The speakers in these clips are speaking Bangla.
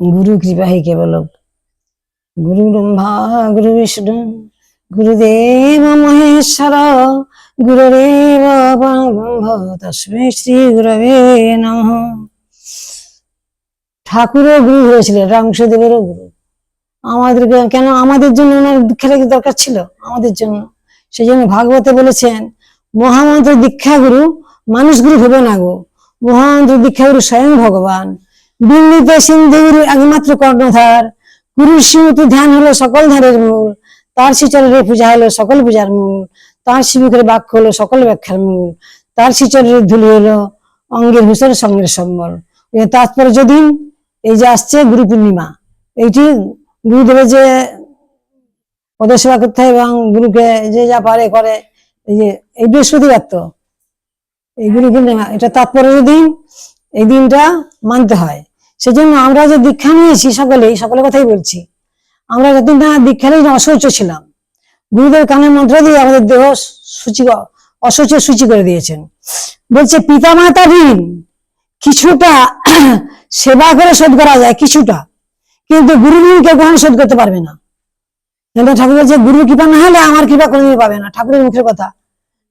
গুরু কৃপা কেবল। গুরু ব্রহ্মা, গুরু বিষ্ণু, গুরুদেব মহেশ্বর, গুরুদেব ব্রহ্ম শ্রী গুরবে ঠাকুরও গুরু হয়েছিলেন, রামকৃষ্ণদেবেরও গুরু। আমাদের কেন আমাদের জন্য ওনার দীক্ষা কি দরকার ছিল? আমাদের জন্য। সেই জন্য ভাগবতে বলেছেন, মহামন্ত্র দীক্ষা গুরু, মানুষ গুরু হবে না গো। মহামন্ত্র দীক্ষা গুরু স্বয়ং ভগবান। বিন্দিতে সিন্ধু গুরু একমাত্র কর্ণধার। গুরুর শ্রীমতি ধ্যান হলো সকল ধ্যানের মূল। তার শ্রীচরণের পূজা হলো সকল পূজার মূল। তার শিবিকের বাক্য হলো সকল ব্যাখ্যার মূল। তার শ্রীচরণের ধুলি হলো অঙ্গের ভূষণ, সঙ্গের সম্বল। তাৎপর্য দিন, এই যে আসছে গুরু পূর্ণিমা। এইটি গুরুদেবের যে পদসেবা করতে হয় এবং গুরুকে যে যা পারে করে, এই যে এই বৃহস্পতিবার তো। এই গুরু পূর্ণিমা, এটা তাৎপর্য দিন, এই দিনটা মানতে হয়। সেজন্য আমরা যে দীক্ষা নিয়েছি সকলেই, সকলের কথাই বলছি, আমরা যতদিন না দীক্ষা নিয়ে অশৌচ ছিলাম। গুরুদেব কানের মন্ত্র দিয়ে আমাদের দেহ সূচি অশৌচ সূচি করে দিয়েছেন। বলছে পিতা মাতা ঋণ, কিছুটা সেবা করে শোধ করা যায়, কিছুটা। কিন্তু গুরু ঋণ কেউ কখনো শোধ করতে পারবে না। ঠাকুর বলছে গুরু কৃপা না হলে আমার কৃপা কোনোদিন পাবে না। ঠাকুরের মুখের কথা।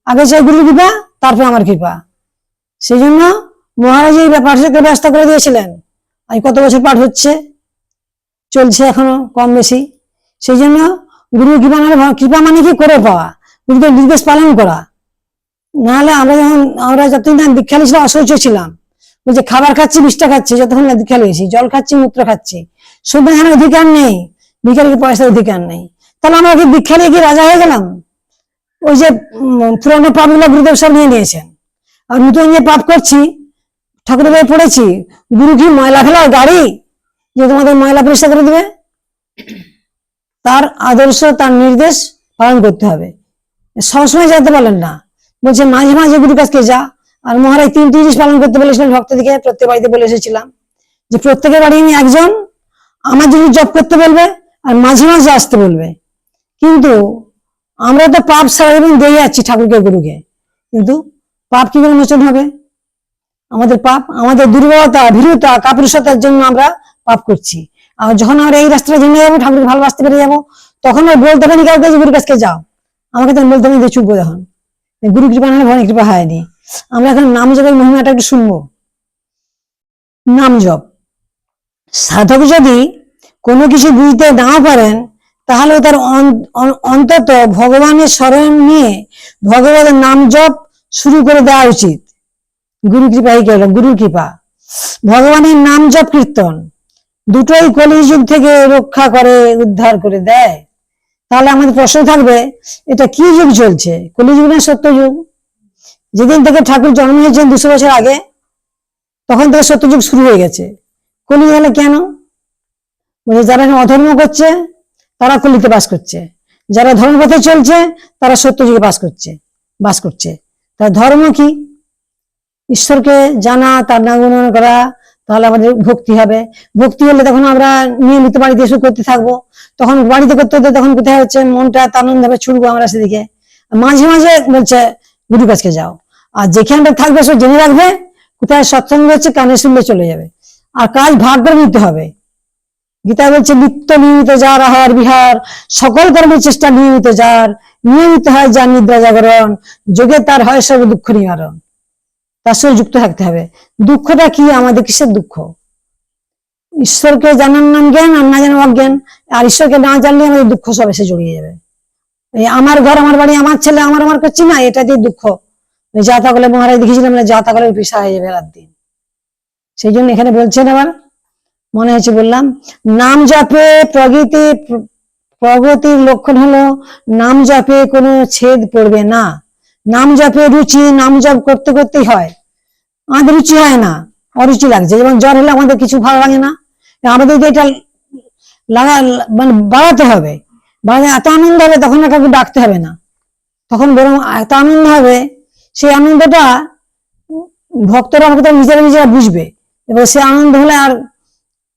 আগে চাই গুরু কৃপা, তারপরে আমার কৃপা। সেই জন্য মহারাজ এই ব্যাপারটাকে ব্যস্ত করে দিয়েছিলেন। আজ কত বছর পাঠ হচ্ছে? চলছে এখনও কম বেশি। সেই জন্য গুরু কৃপা না কৃপা মানে কি? করে পাওয়া। গুরুদেব নির্দেশ পালন করা। নাহলে আমরা যখন আমরা যতদিন না দীক্ষা নিয়েছিলাম, অসহ্য ছিলাম। বলছে, খাবার খাচ্ছি, বিষ্ঠা খাচ্ছি, যতক্ষণ না দীক্ষা নিয়েছি। জল খাচ্ছি, মূত্র খাচ্ছি। এখানে অধিকার নেই। ভিখারিকে পয়সার অধিকার নেই। তাহলে আমরা কি দীক্ষা নিয়ে কি রাজা হয়ে গেলাম? ওই যে পুরনো পাপগুলো গুরুদেব সব নিয়ে নিয়েছেন। আর নতুন যে পাপ করছি ঠাকুরের বই পড়েছি। গুরু কি ময়লা ফেলার গাড়ি? যে তোমাদের ময়লা পরিষ্কার করে দিবে? তার আদর্শ, তার নির্দেশ পালন করতে হবে। সবসময় যেতে পারলেন না। বলছে, মাঝে মাঝে গুরু কাছকে যা। আর মহারাজ তিনটি জিনিস পালন করতে বলেছিলেন ভক্তদিকে প্রত্যেক বাড়িতে বলে এসেছিলাম। যে প্রত্যেকের বাড়ি নিয়ে একজন, আমার জন্য জব করতে বলবে আর মাঝে মাঝে আসতে বলবে। কিন্তু আমরা তো পাপ সারাদিন দিয়ে যাচ্ছি ঠাকুরকে, গুরুকে। কিন্তু পাপ কি করে মোচন হবে? আমাদের পাপ, আমাদের দুর্বলতা, ভীরুতা, কাপুরুষতার জন্য আমরা পাপ করছি। আর যখন আমরা এই রাস্তাটা জেনে যাব, ঠাকুরকে ভালোবাসতে পেরে যাব, তখন বলতে পারি কাউকে গুরুর কাছকে যাও। আমাকে তখন বলতে যে চুপ দেখুন গুরু কৃপা না ভগবানের কৃপা হয়নি আমরা এখন নাম জপের মহিমাটা একটু শুনব। নাম জপ। সাধক যদি কোনো কিছু বুঝতে না পারেন, তাহলে তার অন- অন- অন্তত ভগবানের স্মরণ নিয়ে ভগবানের নাম জপ শুরু করে দেওয়া উচিত। গুরু কৃপাই গেল গুরু কৃপা। ভগবানের নাম জপ কীর্তন। দুটোই কলিযুগ থেকে রক্ষা করে, উদ্ধার করে দেয়। তাহলে আমাদের প্রশ্ন থাকবে, এটা কি যুগ চলছে? কলিযুগ না সত্যযুগ যেদিন থেকে ঠাকুর জন্ম হয়েছেন দুশো বছর আগে, তখন থেকে সত্যযুগ শুরু হয়ে গেছে। কলি হলে কেন? বলে যারা অধর্ম করছে, তারা কলিতে বাস করছে। যারা ধর্মপথে চলছে, তারা সত্যযুগে বাস করছে বাস করছে। তা ধর্ম কি? ঈশ্বরকে জানা, তার নাম গুণগান করা, তাহলে আমাদের ভক্তি হবে। ভক্তি হলে তখন আমরা নিয়মিত বাড়িতে এসে করতে থাকব। তখন বাড়িতে করতে হতে তখন কোথায় হচ্ছে, মনটা আনন্দ হবে, ছুটবো আমরা সেদিকে। মাঝে মাঝে বলছে, গুরু কাছকে যাও। আর যেখানটা থাকবে সে জেনে রাখবে, কোথায় সৎসঙ্গ হচ্ছে, কানে শুনলে চলে যাবে। আর কাজ ভাগ করে নিতে হবে। গীতা বলছে, নিত্য নিয়মিত যার আহার বিহার, সকল কর্মের চেষ্টা নিয়মিত যার। নিয়মিত হয় যার নিদ্রা জাগরণ, যোগে তার হয় সর্ব দুঃখ নিবারণ। তার সঙ্গে যুক্ত থাকতে হবে। দুঃখটা কি? আমাদের কিসের দুঃখ? ঈশ্বরকে জানার নাম জ্ঞান আর না জানার অজ্ঞান। আর ঈশ্বরকে না জানলে আমাদের দুঃখ সব এসে জড়িয়ে যাবে। আমার ঘর, আমার বাড়ি, আমার ছেলে, আমার আমার করছি না, এটা দিয়ে দুঃখ। যা তা করলে মহারাজ দেখেছিলাম না যা তা করলে পিসা হয়ে যাবে রাত দিন। সেই জন্য এখানে বলছেন আবার, মনে হয়েছে বললাম, নাম জপে প্রগতি প্রগতির লক্ষণ হলো, নাম জপে কোনো ছেদ পড়বে না। নাম জপে রুচি, নাম জপ করতে করতেই হয়। আমাদের রুচি হয় না, অরুচি লাগছে। যেমন জ্বর হলে আমাদের কিছু ভালো লাগে না। আমাদের যেটা লাগা মানে বাড়াতে হবে, বাড়াতে এত আনন্দ হবে, তখন আর কাউকে ডাকতে হবে না। তখন বরং এত আনন্দ হবে, সেই আনন্দটা ভক্তরা হয়তো নিজেরা নিজেরা বুঝবে। এবার সে আনন্দ হলে আর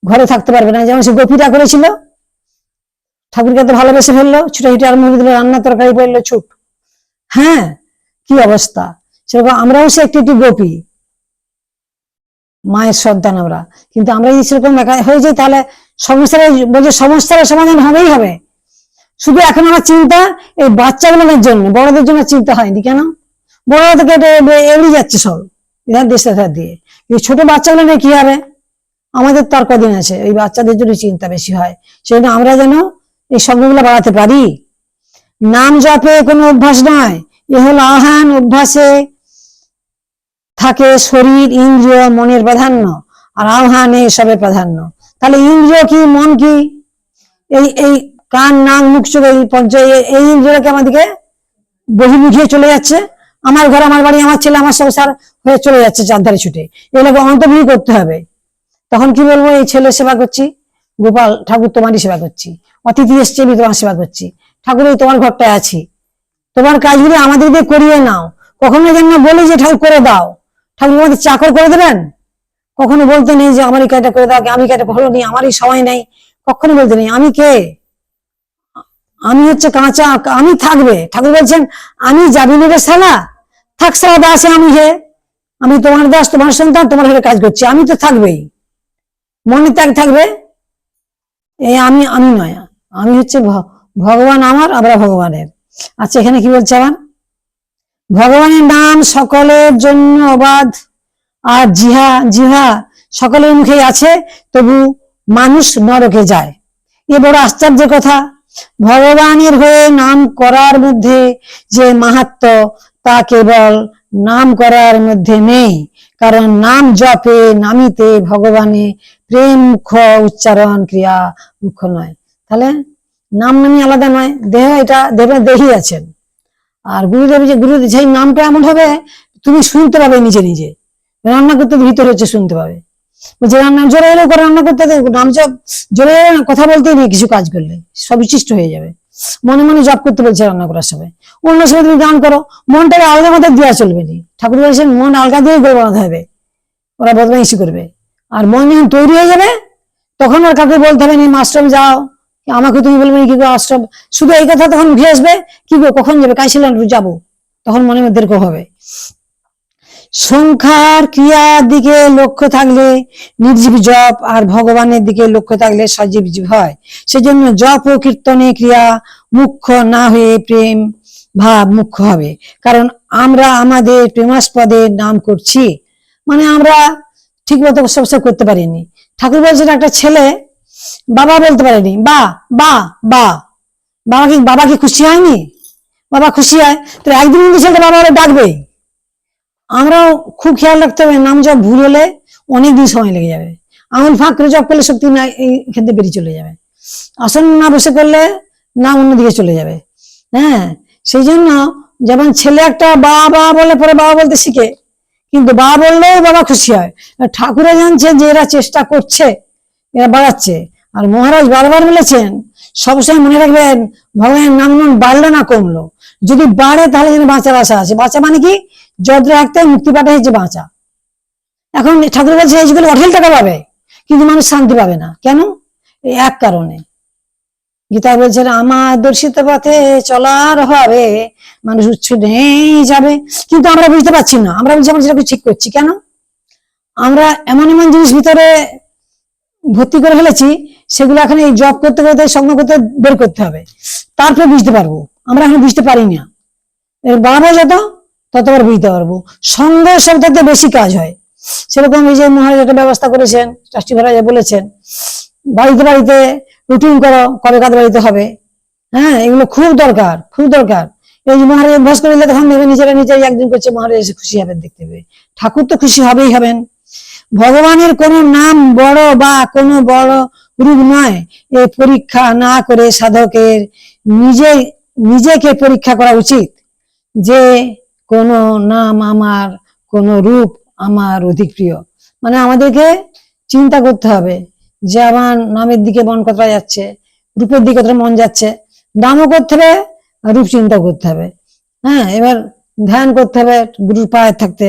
ঘরে থাকতে পারবে না। যেমন সে গোপীরা করেছিল, ঠাকুরকে তো ভালোবেসে ফেলল ছুটে ছুটে আরম্ভ করে দিল রান্না তরকারি পড়ল ছুট। হ্যাঁ কি অবস্থা? সেরকম আমরাও সে একটি একটি গোপী। মায়ের সন্তান আমরা। কিন্তু আমরা যদি সেরকম একা- হয়ে যাই, তাহলে সমস্যার বলছে সমস্যার সমাধান হবেই হবে। শুধু এখন আমার চিন্তা এই বাচ্চাগুলোর জন্য, বড়দের জন্য চিন্তা হয়নি কেন? বড়রা তো এড়িয়ে যাচ্ছে সব এধার দেশে দিয়ে। কিন্তু ছোট বাচ্চাগুলো নিয়ে কি হবে? আমাদের তো আর কদিন আছে, ওই বাচ্চাদের জন্য চিন্তা বেশি হয়। সেজন্য আমরা যেন এই শব্দগুলো বাড়াতে পারি। নাম জপে কোনো অভ্যাস নয়। এ হলো আহান অভ্যাসে থাকে শরীর, ইন্দ্রিয়, মনের প্রাধান্য। আর আহ্বানে এসবের প্রাধান্য। তাহলে ইন্দ্রিয় কি, মন কি? এই এই কান, নাক, মুখ, চোখ, এই পর্যায়ে এই- ইন্দ্রিয়টাকে আমাদেরকে বহির্মুখিয়ে চলে যাচ্ছে। আমার ঘর, আমার বাড়ি, আমার ছেলে, আমার সংসার হয়ে চলে যাচ্ছে চারধারে ছুটে। এগুলোকে অন্তর্ভুক্ত করতে হবে। তখন কি বলব? এই ছেলে সেবা করছি, গোপাল ঠাকুর তোমারই সেবা করছি, অতিথি এসছে আমি তোমার সেবা করছি। ঠাকুর, এই তোমার ঘরটায় আছি। তোমার কাজগুলি আমাদের দিয়ে করিয়ে নাও। কখনো যেন না বলি যে, ঠাকুর, করে দাও। ঠাকুর আমাদের চাকর করে দেবেন? কখনো বলতে নেই যে, আমার এই কাজটা করে দাও। আমি কাজটা হলো নি আমারই সময় নেই। কখনো বলতে নেই। আমি কে? আমি হচ্ছে কাঁচা, আমি থাকবে। ঠাকুর বলছেন, আমি যাবি নেবে সালা থাক সালা দাসে আমি হে। আমি তোমার দাস, তোমার সন্তান, তোমার হয়ে কাজ করছি। আমি তো থাকবেই। মনে ত্যাগ থাকবে? এই আমি আমি নয়। আমি হচ্ছে ভগবান আমার, আমরা ভগবানের। আচ্ছা এখানে কি বলছে আবার? ভগবানের নাম সকলের জন্য অবাধ আর জিহা জিহা সকলের মুখেই আছে, তবু মানুষ নরকে যায়। এ বড় আশ্চর্যের কথা। ভগবানের হয়ে নাম করার মধ্যে যে মাহাত্ম, তা কেবল নাম করার মধ্যে নেই। কারণ নাম জপে নামিতে ভগবানে প্রেম মুখ্য উচ্চারণ, ক্রিয়া মুখ্য নয়। তাহলে নাম নামি আলাদা নয়, দেহ এটা দেবে দেহি আছেন আর গুরুদেব যে গুরু সেই নামটা এমন হবে, তুমি শুনতে পাবে নিজে নিজে। রান্না করতে ভিতর হচ্ছে শুনতে পাবে। যে রান্না জোরে এলে করে রান্না করতে নাম জপ, জোরে কথা বলতেই নেই, কিছু কাজ করলে। সব বিশিষ্ট হয়ে যাবে। মনে মনে জপ করতে বলছে রান্না করার সময়। অন্য সময় তুমি গান করো, মনটাকে আলাদা মতো দেওয়া চলবে না। ঠাকুর বলেছেন, মন আলগা দিয়ে গড়ে বানাতে হবে। ওরা বদমাইশি করবে। আর মন যখন তৈরি হয়ে যাবে, তখন আর কাউকে বলতে হবে না মাস্টার যাও। আমাকে তুমি বলবে, কি আশ্রম? শুধু এই কথা তখন উঠে আসবে, কি গো, কখন যাবে? কাইছিলেন যাব? তখন মনের মধ্যে এরকম হবে। সংখ্যার ক্রিয়ার দিকে লক্ষ্য থাকলে নির্জীব জপ আর ভগবানের দিকে লক্ষ্য থাকলে সজীব জীব হয়। সেজন্য জপ ও কীর্তনে ক্রিয়া মুখ্য না হয়ে প্রেম ভাব মুখ্য হবে। কারণ আমরা আমাদের প্রেমাস্পদের নাম করছি। মানে আমরা ঠিক মতো সবসব করতে পারিনি। ঠাকুর বলছেন, একটা ছেলে বাবা বলতে পারেনি, বা বা বা বাবা কি বাবা কি খুশি হয়নি? বাবা খুশি হয় তো একদিন কিন্তু ছেলেটা বাবা ওরা ডাকবেই আমরাও খুব খেয়াল রাখতে হবে, নাম জপ ভুল হলে অনেক দিন সময় লেগে যাবে। আঙুল ফাঁক করে জপ করলে সত্যি না এখান থেকে বেরিয়ে চলে যাবে। আসন না বসে করলে না অন্যদিকে চলে যাবে। হ্যাঁ সেই জন্য যেমন ছেলে একটা বাবা বলে পরে বাবা বলতে শিখে, কিন্তু বাবা বললেও বাবা খুশি হয়। ঠাকুরে জানছে যে এরা চেষ্টা করছে এরা বাড়াচ্ছে। আর মহারাজ বারবার বলেছেন, সবসময় মনে রাখবেন, ভগবানের নাম নাম বাড়লো না কমলো। যদি বাড়ে, তাহলে যেন বাঁচার আশা আছে। বাঁচা মানে কি? যদ্র রাখতে, মুক্তি পাঠে হচ্ছে বাঁচা। এখন ঠাকুর বলছে, এই যুগে অঢেল টাকা পাবে, কিন্তু মানুষ শান্তি পাবে না। কেন? এক কারণে। গীতা বলছেন, আমার দর্শিত পথে চলার হবে, মানুষ উচ্চ নেই যাবে। কিন্তু আমরা বুঝতে পারছি না। আমরা বলছি আমরা সেটাকে ঠিক করছি। কেন? আমরা এমন এমন জিনিস ভিতরে ভর্তি করে ফেলেছি, সেগুলো এখন এই জব করতে করতে সঙ্গ করতে বের করতে হবে। তারপরে বুঝতে পারব। আমরা এখন বুঝতে পারি না। বাড়াবো যত ততবার বুঝতে পারব। সঙ্গ শব্দতে বেশি কাজ হয়। সেরকম এই যে মহারাজ একটা ব্যবস্থা করেছেন ট্রাস্টি মহারাজ বলেছেন, বাড়িতে বাড়িতে রুটিন করো, কবে কাদের বাড়িতে হবে। হ্যাঁ এগুলো খুব দরকার খুব দরকার। এই যে মহারাজ অভ্যাস করে দিলে তখন নিজেরা নিজেরাই একদিন করছে, মহারাজ এসে খুশি হবেন দেখতে পেয়ে। ঠাকুর তো খুশি হবেই হবেন। ভগবানের কোন নাম বড় বা কোনো বড় রূপ নয়। এ পরীক্ষা না করে সাধকের নিজে, নিজেকে পরীক্ষা করা উচিত যে কোন নাম আমার, কোন রূপ আমার অধিক প্রিয়। মানে আমাদেরকে চিন্তা করতে হবে যে আমার নামের দিকে মন কতটা যাচ্ছে, রূপের দিকে কতটা মন যাচ্ছে দামও করতে হবে, রূপ চিন্তা করতে হবে। হ্যাঁ এবার ধ্যান করতে হবে, গুরুর পায়ে থাকতে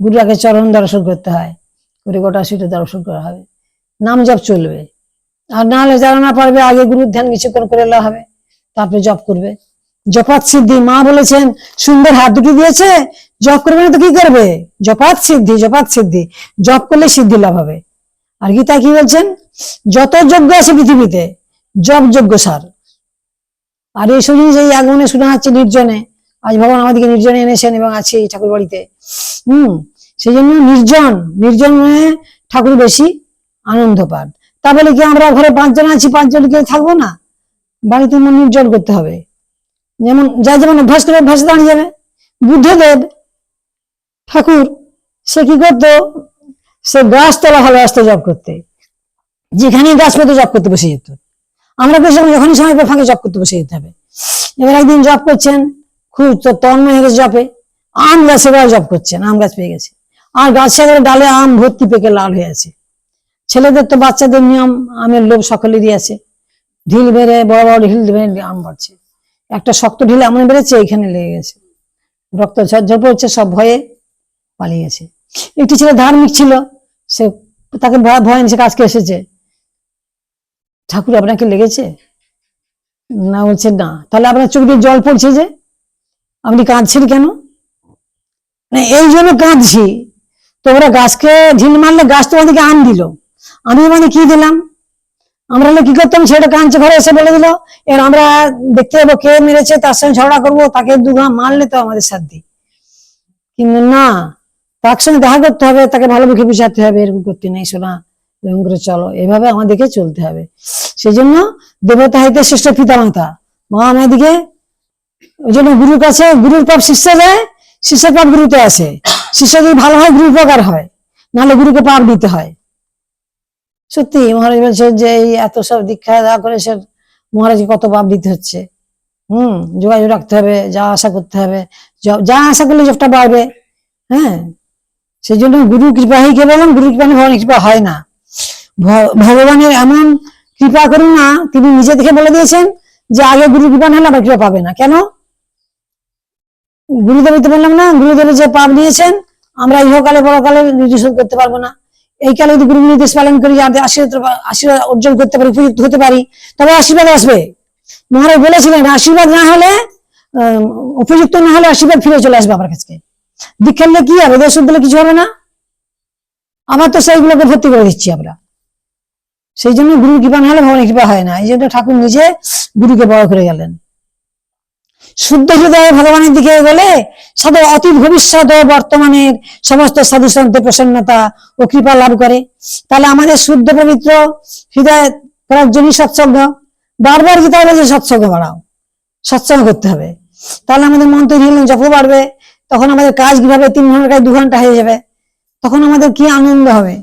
গুরু আগে চরণ দর্শন করতে হয়। করে গোটা সিটে দর্শন করা হবে। নাম জপ চলবে। আর না হলে যারা না পারবে, আগে গুরুর ধ্যান কিছুক্ষণ করে এলে হবে। তারপরে জপ করবে। জপাত সিদ্ধি, মা বলেছেন, সুন্দর হাত দুটি দিয়েছে, জপ করবে না তো কি করবে? জপাত সিদ্ধি জপাত সিদ্ধি। জপ করলে সিদ্ধি লাভ হবে। আর গীতা কি বলছেন? যত যোগ্য আছে পৃথিবীতে, জপ যজ্ঞ সার। আর এইসব জিনিস এই আগমনে শোনা যাচ্ছে নির্জনে। আজ ভগবান আমাদেরকে নির্জনে এনেছেন এবং আছে এই ঠাকুর বাড়িতে হম সেই জন্য নির্জন নির্জনে ঠাকুর বেশি আনন্দ পান। তা বলে কি আমরা ঘরে পাঁচজন আছি, পাঁচজন কেউ থাকব না? বাড়িতে মন নির্জন করতে হবে। যেমন যা যেমন অভ্যাস করে অভ্যাস দাঁড়িয়ে যাবে। বুদ্ধদেব ঠাকুর, সে কি করতো? সে গাছতলা ভালোবাসতো জব করতে। যেখানে গাছ পেতো জব করতে বসে যেত। আমরা বেশ যখনই সময় ফাঁকে জব করতে বসে যেতে হবে। এবার একদিন জব করছেন, খুব তন্ময় হয়ে গেছে জবে। আম গাছে এবার জব করছেন, আম গাছ পেয়ে গেছে। আর গাছের ডালে আম ভর্তি পেকে লাল হয়ে আছে। ছেলেদের তো বাচ্চাদের নিয়ম, আমের লোভ সকলেরই আছে। ঢিল বেড়ে বড় বড় ঢিল বেড়ে আম বাড়ছে। একটা শক্ত ঢিল এমন বেড়েছে এইখানে লেগে গেছে। রক্ত ঝরঝর পড়ছে, সব ভয়ে পালিয়ে গেছে। একটি ছেলে ধার্মিক ছিল, সে তাকে ভয় ভয় নিচে কাজকে এসেছে। ঠাকুর আপনাকে লেগেছে? না, বলছে না। তাহলে আপনার চোখ দিয়ে জল পড়ছে যে? আপনি কাঁদছেন কেন? না এই জন্য কাঁদছি। তোমরা গাছকে ঝিল মারলে গাছ তোমাদেরকে আম দিল। আমি মানে কি দিলাম? আমরা কি করতাম? ছেলেটা কাঁদছে, ঘরে এসে বলে দিল, এর আমরা দেখতে যাব কে মেরেছে, তার সঙ্গে ঝগড়া করব, তাকে দুঘা মারলে তো আমাদের সাথে কিন্তু না, তার সঙ্গে দেখা করতে হবে, তাকে ভালো মুখে বুঝাতে হবে, এরকম করতে নেই শোনা এরকম করে চলো। এভাবে আমাদেরকে চলতে হবে। সেই জন্য দেবতা হইতে শ্রেষ্ঠ পিতা মাতা মা আমাদিকে ওই জন্য গুরুর কাছে, গুরুর পাপ শিষ্য দেয় শিষ্যের পাপ গুরুতে আসে। শিষ্য যদি ভালো হয়, গুরু উপকার হয়। নাহলে গুরুকে পাপ দিতে হয়। সত্যি, মহারাজ বলছে যে এত সব দীক্ষা দেওয়া করে, সে মহারাজকে কত পাপ দিতে হচ্ছে। হুম, যোগাযোগ রাখতে হবে যা আশা করতে হবে। যা আশা করলে জবটা বাড়বে হ্যাঁ সেই জন্য গুরু কৃপা হয়ে বললাম গুরু কৃপা নিয়ে ভগবানের কৃপা হয় না। ভগবানের এমন কৃপা করুন না, তিনি নিজে থেকে বলে দিয়েছেন যে আগে গুরু কৃপা না আবার কৃপা পাবে না। কেন? গুরুদেবের তো বললাম না গুরুদেবের যে পাপ নিয়েছেন, আমরা ইহকালে পরকালে নির্দেশন করতে পারব না। এই কালে যদি গুরু নির্দেশ পালন করি যাতে আশীর্বাদ আশীর্বাদ অর্জন করতে পারি, উপযুক্ত হতে পারি, তবে আশীর্বাদ আসবে। মহারাজ বলেছিলেন, আশীর্বাদ না হলে উপযুক্ত না হলে আশীর্বাদ ফিরে চলে আসবে আমার কাছে। দীক্ষা নিলে কি হবে দেশ দিলে কিছু হবে না? আবার তো সেইগুলোকে ভর্তি করে দিচ্ছি আমরা। সেই জন্য গুরু কৃপা না হলে ভগবানের কৃপা হয় না। এই জন্য ঠাকুর নিজে গুরুকে বড় করে গেলেন। শুদ্ধ হৃদয়ে ভগবানের দিকে গেলে সাধু অতীত ভবিষ্যৎ ও বর্তমানের সমস্ত সাধু সন্তের প্রসন্নতা ও কৃপা লাভ করে। তাহলে আমাদের শুদ্ধ পবিত্র হৃদয় করার জন্য সৎসঙ্গ। বারবার গীতা বলছে, সৎসঙ্গ বাড়াও, সৎসঙ্গ করতে হবে। তাহলে আমাদের মন তৈরি হলে যখন বাড়বে, তখন আমাদের কাজ কীভাবে তিন ঘণ্টার কাজ, দু ঘণ্টা হয়ে যাবে, তখন আমাদের কি আনন্দ হবে?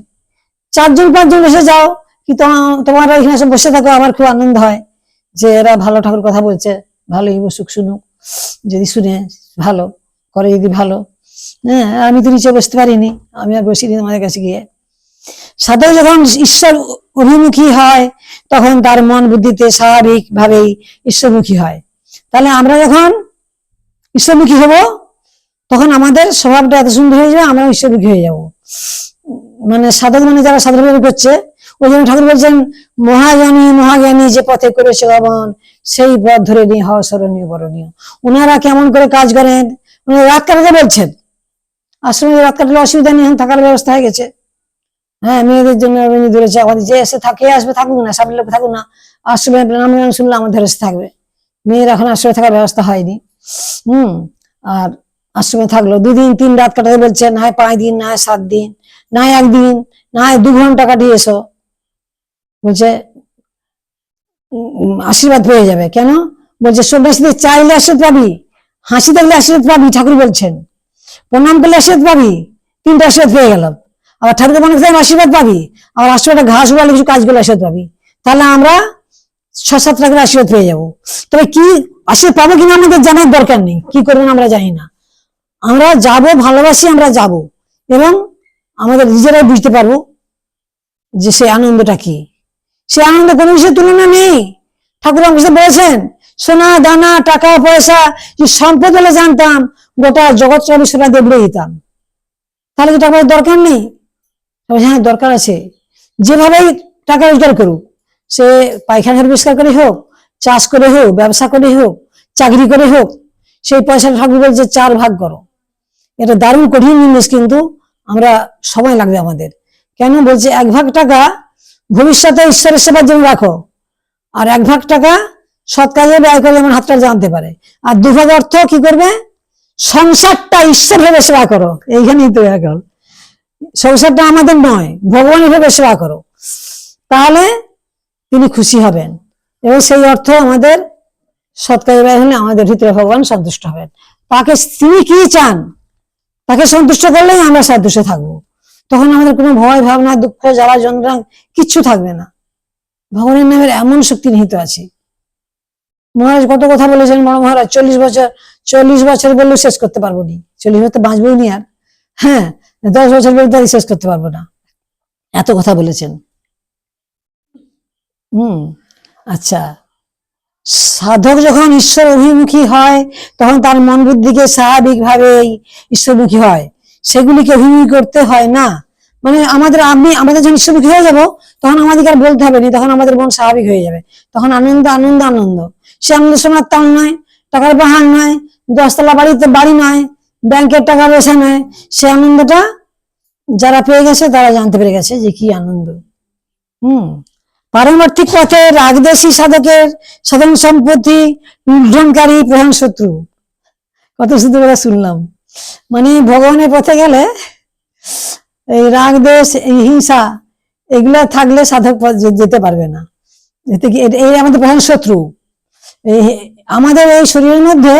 চারজন, পাঁচজন বসে যাও, কি তোমার তোমরা এখানে এসে বসে থাকো আমার খুব আনন্দ হয় যে এরা ভালো ঠাকুর কথা বলছে। ভালোই বসুক, শুনুক। যদি শুনে ভালো, করে যদি ভালো। হ্যাঁ আমি তো নিচে বসতে পারিনি, আমি আর বসিনি তোমাদের কাছে গিয়ে। সাধক যখন ঈশ্বর অভিমুখী হয়, তখন তার মন বুদ্ধিতে স্বাভাবিক ভাবেই ঈশ্বরমুখী হয়। তাহলে আমরা যখন ঈশ্বরমুখী হব, তখন আমাদের স্বভাবটা এত সুন্দর হয়ে যাবে আমরা ঈশ্বরমুখী হয়ে যাব। মানে সাধক মানে যারা সাধক করছে জন্য ঠাকুর বলছেন মহাজ্ঞানী মহাজ্ঞানী যে পথে করেছে গমন সেই পথ ধরে নিয়ে হওয়া স্মরণীয়, বরণীয়। ওনারা কেমন করে কাজ করেন? ওনারা রাত কাটাতে বলছেন। আশ্রমে রাত কাটালে অসুবিধা নেই থাকার ব্যবস্থা হয়ে গেছে। হ্যাঁ মেয়েদের জন্য ধরেছে আমাদের যে এসে থাকে, আসবে, থাকুক না সামনে লোক থাকুক না। আশ্রমে নাম গান শুনলে আমাদের এসে থাকবে। মেয়ের এখন আশ্রমে থাকার ব্যবস্থা হয়নি। হুম, আর আশ্রমে থাকল। দুদিন, তিন রাত কাটাতে বলছে না হয় পাঁচ দিন, না হয় সাত দিন, না হয় একদিন, না হয় দু ঘণ্টা কাটিয়ে এসো। বলছে আশীর্বাদ পেয়ে যাবে। কেন? বলছে সন্ন্যাসীতে চাইলে আশীর্বাদ পাবি হাসি দেখলে আশীর্বাদ পাবি, ঠাকুর বলছেন। প্রণাম করলে আশীর্বাদ পাবি, তিনটা আশীর্বাদ পেয়ে গেলাম আবার ঠাকুর মনে করতে আশীর্বাদ পাবি, আবার আশীর্বাদে ঘাস উড়ালে কিছু কাজ করলে আশীর্বাদ পাবি। তাহলে আমরা ছ সাত লাখের আশীর্বাদ পেয়ে যাব। তবে কি আশীর্বাদ পাবো কিনা আমাদের জানার দরকার নেই, কি করবেন আমরা জানি না। আমরা যাব, ভালোবাসি আমরা যাব, এবং আমাদের নিজেরাই বুঝতে পারব যে সেই আনন্দটা কি। সে আনন্দ কোনো বিষয়ের তুলনা নেই। ঠাকুর আমাকে বলেছেন, সোনা, দানা, টাকা, পয়সা, যে সম্পদ হলে জানতাম, গোটা জগৎ চব্বিশ সোনা দিয়ে উড়ে দিতাম। তাহলে কি টাকার দরকার নেই। হ্যাঁ দরকার আছে। যেভাবেই টাকা রোজগার করুক, সে পায়খানা পরিষ্কার করে হোক, চাষ করে হোক, ব্যবসা করে হোক, চাকরি করে হোক, সেই পয়সা ঠাকুর বলছে চার ভাগ করো। এটা দারুণ কঠিন জিনিস কিন্তু আমরা সময় লাগবে আমাদের। কেন বলছে এক ভাগ টাকা ভবিষ্যতে ঈশ্বরের সেবার জন্য রাখো। আর এক ভাগ টাকা সৎ কাজে ব্যয় করে যেমন হাতটা জানতে পারে। আর দু ভাগ অর্থ কি করবে? সংসারটা ঈশ্বর ভেবে সেবা করো। এইখানেই তো এখন সংসারটা আমাদের নয় ভগবানের ভেবে সেবা করো। তাহলে তিনি খুশি হবেন এবং সেই অর্থ আমাদের সৎ কাজে ব্যয় হলে আমাদের ভিতরে ভগবান সন্তুষ্ট হবেন। তাকে তিনি কি চান? তাকে সন্তুষ্ট করলেই আমরা সন্তুষ্ট থাকব। তখন আমাদের কোনো ভয়, ভাবনা, দুঃখ, জ্বালা, যন্ত্রণা কিচ্ছু থাকবে না। ভগবানের নামের এমন শক্তি নিহিত আছে। মহারাজ কত কথা বলেছেন, বড় মহারাজ, চল্লিশ বছর চল্লিশ বছর বললেও শেষ করতে পারব নি। চল্লিশ বছর বাঁচবো নি আর। হ্যাঁ দশ বছর বলতে তাই শেষ করতে পারব না। এত কথা বলেছেন। হুম আচ্ছা। সাধক যখন ঈশ্বর অভিমুখী হয়, তখন তার মন বুদ্ধিকে স্বাভাবিকভাবেই ঈশ্বরমুখী হয়। সেগুলিকে অভিমুখী করতে হয় না। মানে আমাদের আমি, আমাদের যখন ঈশ্বরমুখী হয়ে যাব, তখন আমাদেরকে আর বলতে হবে না, তখন আমাদের মন স্বাভাবিক হয়ে যাবে। তখন আনন্দ আনন্দ আনন্দ। সে আনন্দ সোনার তাল নয়, টাকার বাহার নয়, দশতলা বাড়িতে বাড়ি নয়, ব্যাংকের টাকা পয়সা নয়। সে আনন্দটা যারা পেয়ে গেছে, তারা জানতে পেরে গেছে যে কি আনন্দ। হুম। পারমার্থিক পথে রাগদেশী সাধকের সাধারণ সম্পত্তি লুণ্ঠনকারী প্রধান শত্রু। কত শুধু শুনলাম। মানে ভগবানের পথে গেলে এই রাগ, দেশ, এই হিংসা, এগুলা থাকলে সাধক যেতে পারবে না। যেতে কি এই আমাদের প্রধান শত্রু। এই আমাদের এই শরীরের মধ্যে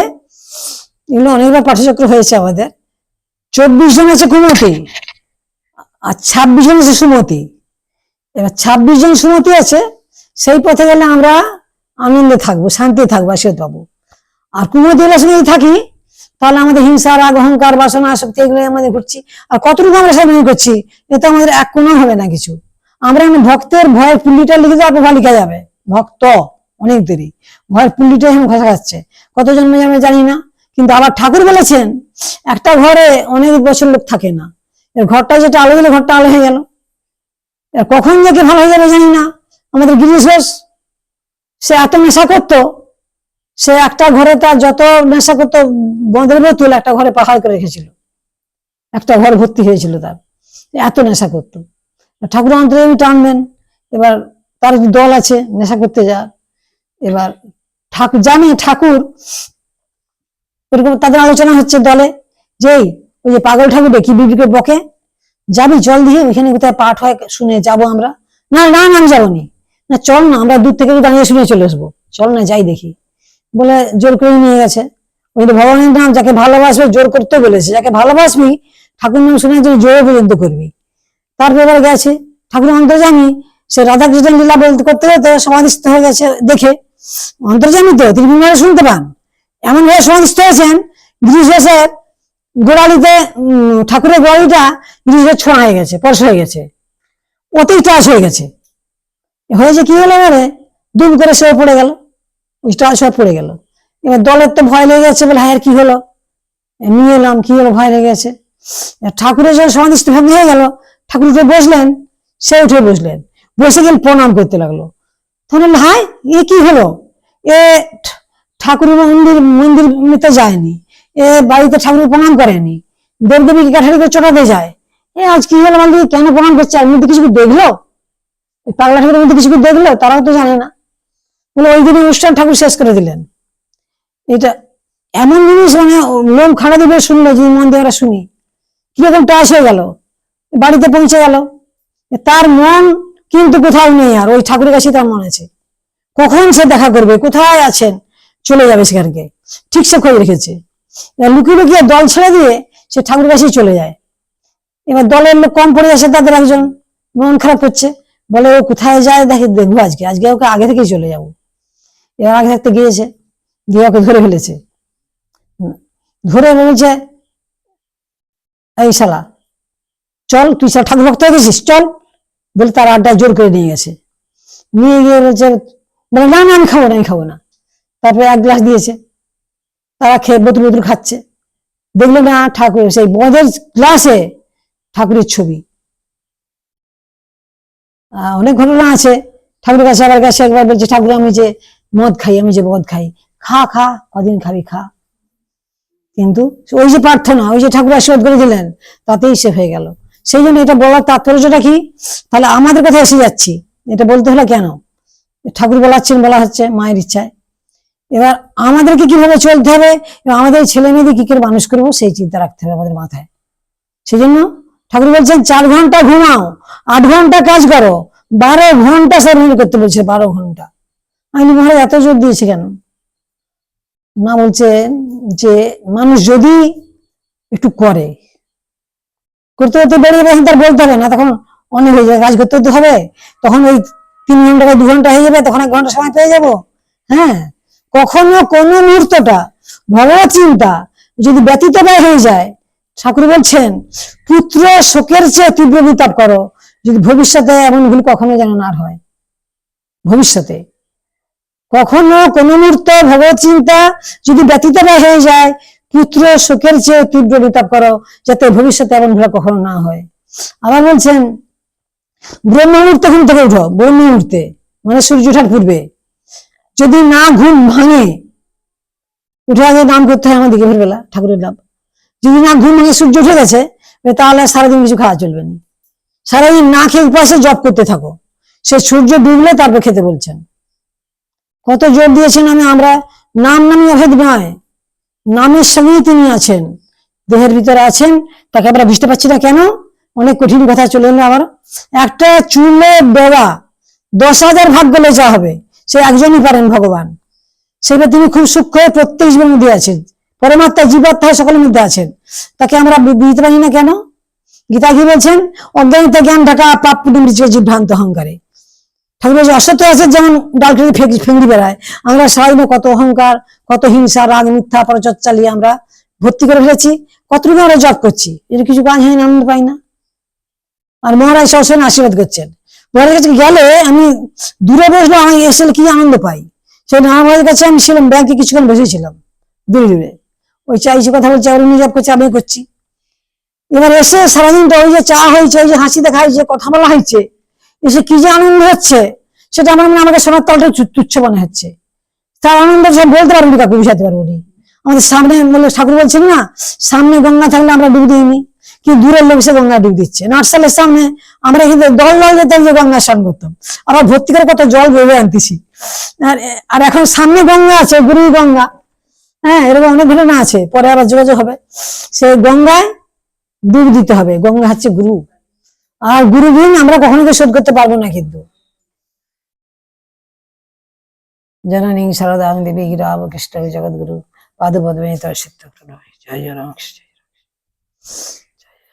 এগুলো অনেকবার পাঠচক্র হয়েছে আমাদের। চব্বিশ জন আছে কুমতি। আর ছাব্বিশ জন আছে সুমতি। এবার ছাব্বিশ জন সুমতি আছে, সেই পথে গেলে আমরা আনন্দে থাকব শান্তি থাকব, আশীর্বাদ পাবো। আর কুমতি যদি থাকি তাহলে আমাদের হিংসা রাগ, অহংকার, বাসনা, আসক্তি এগুলো আমাদের ঘুরছি। আর কতটুকু আমরা সামনে করছি এতে আমাদের এক কোনো হবে না কিছু। আমরা ভক্তের ভয়ের পুল্লিটা লিখে যাব বা লিখা যাবে। ভক্ত, অনেক দেরি। ভয়ের পুল্লিটা এখন ঘষা খাচ্ছে। কত জন্মে জন্মে জানি না, কিন্তু আবার ঠাকুর বলেছেন, একটা ঘরে অনেক বছর লোক থাকে না। এর ঘরটা যেটা আলো দিলে ঘরটা আলো হয়ে গেল। কখন যে কে ভালো হয়ে যাবে জানি না। আমাদের গিরিশ সে এত নেশা করতো সে একটা ঘরে তার যত নেশা করতো, বন্ধের বোতল একটা ঘরে পাহাড় করে রেখেছিল। একটা ঘর ভর্তি হয়েছিল তার। এত নেশা করতো। ঠাকুর অন্তরে টানবেন, এবার তার দল আছে, নেশা করতে যা। এবার ঠাকুর, জানে ঠাকুর, এরকম তাদের আলোচনা হচ্ছে দলে যেই ওই যে পাগল ঠাকুর কি বিবিকে বকে, যাবি জল দিয়ে, ওইখানে কোথায় পাঠ হয়, শুনে যাব আমরা। না না আমি যাব না। চল না, আমরা দূর থেকে দাঁড়িয়ে শুনে চলে আসব। চল না, যাই দেখি। বলে জোর করে নিয়ে গেছে। ওই ভগবানের নাম, যাকে ভালোবাসবে জোর করতে বলেছে। যাকে ভালোবাসবি ঠাকুর নাম শুনে জন্য জোর পর্যন্ত করবি। তারপর গেছে ঠাকুর অন্তর্জামী সে রাধাকৃষ্ণ লীলা বলতে করতে করতে সমাধিস্থ হয়ে গেছে দেখে। অন্তর্জামী তো তিনি বিমানে শুনতে পান। এমন ভাবে সমাধিস্থ হয়েছেন গৃহশেষের গোড়ালিতে ঠাকুরের গোড়ালিটা গৃহের ছোঁয়া হয়ে গেছে, পরশ হয়ে গেছে। অতি টাচ হয়ে গেছে। হয়েছে কি হলো এবারে? দুম করে সে পড়ে গেল। ওই পড়ে গেল। এবার দলের তো ভয় লেগে গেছে, বলে হ্যাঁ কি হলো? নিয়ে এলাম কি হলো? ভয় লেগে গেছে। ঠাকুরের যখন সমাধিস্থ ভাবে হয়ে গেল। ঠাকুর উঠে বসলেন, সে উঠে বসলেন। বসে গেলে প্রণাম করতে লাগল। তখন হাই এ কি হলো? এ ঠাকুরের মন্দির মন্দির তো যায়নি। এ বাড়িতে ঠাকুরের প্রণাম করেনি। দেবদেবীকে কাঠারি করে চটাতে যায়। এ আজ কি হলো? বলতে কেন প্রণাম করছে? আর মধ্যে কিছু দেখল? পাগলা ঠাকুরের মধ্যে কিছু দেখল? তারাও তো জানে না। বলে ওই দিন অনুষ্ঠান ঠাকুর শেষ করে দিলেন। এটা এমন জিনিস মানে লোম খাড়া দিবে শুনলো যে মন দিয়ে ওরা শুনি। কীরকম টাস হয়ে গেল, বাড়িতে পৌঁছে গেল। তার মন কিন্তু কোথাও নেই আর, ওই ঠাকুরের কাছে তার মন আছে। কখন সে দেখা করবে, কোথায় আছেন, চলে যাবে সেখানকে। ঠিক সে খোঁজ রেখেছে। লুকিয়ে লুকিয়ে দল ছেড়ে দিয়ে সে ঠাকুরের কাছেই চলে যায়। এবার দলের লোক কম পড়ে যাচ্ছে তাদের একজন, মন খারাপ করছে। বলে ও কোথায় যায়, দেখে দেখব আজকে। আজকে ওকে আগে থেকেই চলে যাব। এবার আগে থাকতে গিয়েছে গিয়ে ওকে ধরে ফেলেছে। ধরে বলেছে, এই শালা, চল, তুই সব ঠাকুর ভক্ত হয়ে গেছিস, চল। বলে তার আড্ডা জোর করে নিয়ে গেছে। নিয়ে গিয়ে বলছে, বলে, না না, আমি খাব না, আমি খাব না। তারপরে এক গ্লাস দিয়েছে। তারা খেয়ে বোতল বোতল খাচ্ছে। দেখল, না, ঠাকুর, সেই মদের গ্লাসে ঠাকুরের ছবি। অনেক ঘটনা আছে। ঠাকুরের কাছে আবার কাছে একবার বলছে, ঠাকুর, আমি যে মদ খাই, আমি যে মদ খাই। খা খা, কদিন খাবি, খা। কিন্তু ওই যে প্রার্থনা, ওই যে ঠাকুর আশীর্বাদ করে দিলেন, তাতেই সে হয়ে গেল। সেই জন্য এটা বলার তাৎপর্যটা কি? তাহলে আমাদের কথা এসে যাচ্ছি। এটা বলতে হলো কেন? ঠাকুর বলাচ্ছেন, বলা হচ্ছে মায়ের ইচ্ছায়। এবার আমাদেরকে কীভাবে চলতে হবে? এবং আমাদের ছেলে মেয়েদের কি করে মানুষ করব? সেই চিন্তা রাখতে হবে আমাদের মাথায়। সেই জন্য ঠাকুর বলছেন, চার ঘণ্টা ঘুমাও, আট ঘণ্টা কাজ করো, বারো ঘণ্টা সার্ভিস করতে বলছে, বারো ঘণ্টা। আমি মহারাজ এত জোর দিয়েছে কেন? না বলছে যে মানুষ যদি একটু করে, করতে করতে বেরিয়ে যাবে তার বলতে হবে না, তখন অনেক হয়ে যাবে, কাজ করতে হবে, তখন ওই তিন ঘণ্টা বা দু ঘণ্টা হয়ে যাবে, তখন এক ঘণ্টা সময় পেয়ে যাব। হ্যাঁ কখনো কোনো মুহূর্তটা ভগবত চিন্তা যদি ব্যতীত ব্যয় হয়ে যায়, ঠাকুর বলছেন, পুত্র শোকের চেয়ে তীব্র বিতাপ করো, যদি ভবিষ্যতে এমন ভুল কখনো যেন না হয়। ভবিষ্যতে। কখনো কোন মুহূর্ত ভগবত চিন্তা যদি ব্যতীত ব্যয় হয়ে যায়, পুত্র শোকের চেয়ে তীব্র বিতাপ করো, যাতে ভবিষ্যতে এমন ভুল কখনো না হয়। আবার বলছেন, ব্রহ্ম মুহূর্তে ঘুম থেকে উঠো, ব্রহ্ম মুহূর্তে মানে সূর্য ওঠার পূর্বে। যদি না ঘুম ভাঙে, উঠে আগে নাম করতে হয় আমাদেরকে ভোরবেলা, ঠাকুরের নাম যদি না ঘুম ভাঙে, সূর্য উঠে গেছে তাহলে সারাদিন কিছু খাওয়া চলবে না। সারাদিন না খেয়ে উপাসে জব করতে থাকো। সে সূর্য ডুবলে তারপর খেতে বলছেন। কত জোর দিয়েছেন আমি, আমরা নাম নামই অভেদ নয়। নামের সঙ্গেই তিনি আছেন। দেহের ভিতরে আছেন, তাকে আমরা বুঝতে পারছি না কেন? অনেক কঠিন কথা চলে এলো আবার। একটা চুলে বেড়া, দশ হাজার ভাগ গেলে যা হবে। সে একজনই পারেন ভগবান। সেটা তিনি খুব সূক্ষ্ম হয়ে প্রত্যেক জীবের মধ্যে আছেন। পরমাত্মা, জীবাত্মা সকলের মধ্যে আছেন। তাকে আমরা বুঝতে পারি না কেন? গীতা কি বলছেন? অজ্ঞানিত জ্ঞান ঢাকা পাপ পুটুমৃচে জীবভ্রান্ত অহংকারে। ঠাকুর অসত্য আছে যেমন ফেঁকি ফেঙ্গি বেড়ায়। আমরা সারাদিনে কত অহংকার, কত হিংসা, রাগ, মিথ্যা পরচর চালিয়ে আমরা ভর্তি করে ফেলেছি। কতটুকু আমরা জব করছি? এটা কিছু কাজ হয় না আনন্দ পাই না। আর মহারাজ সবসময় আশীর্বাদ করছেন। মহারাজের কাছে গেলে আমি দূরে বসলে আমি এসে কি আনন্দ পাই? সেই মহারাজের কাছে আমি ছিলাম, ব্যাংকে কিছুক্ষণ বসেছিলাম, দূরে দূরে। ওই চাইছে কথা বলছে উনি জব করছে আমি করছি। এবার এসে সারাদিনটা ওই যে চা হয়েছে, ওই যে হাসি দেখা হয়েছে কথা বলা হয়েছে এসে কি যে আনন্দ হচ্ছে, সেটা আমার মনে আমাকে সোনার তলটা তুচ্ছ মনে হচ্ছে। তার আনন্দ সব বলতে পারব না, কাউকে বুঝাতে পারব না। আমাদের সামনে বলে ঠাকুর বলছেন না, সামনে গঙ্গা থাকলে আমরা ডুব দিইনি কি দূরের লোক সে গঙ্গা ডুব দিচ্ছে। নার্সালের সামনে আমরা কিন্তু দল দল যেতাম যে গঙ্গা স্নান করতাম। আবার ভর্তি করে কত জল বেড়ে আনতেছি। আর এখন সামনে গঙ্গা আছে গুরু গঙ্গা। হ্যাঁ এরকম অনেক ঘটনা আছে। পরে আবার যোগাযোগ হবে। সেই গঙ্গায় ডুব দিতে হবে। গঙ্গা হচ্ছে গুরু। আর গুরু ঋণ আমরা কখনো শোধ করতে পারব না কিন্তু। জননী সারদা দেবী গিরাম কৃষ্ণ জগৎগুরু পাদপদ্মে তার সিদ্ধ জয় জয় রামকৃষ্ণ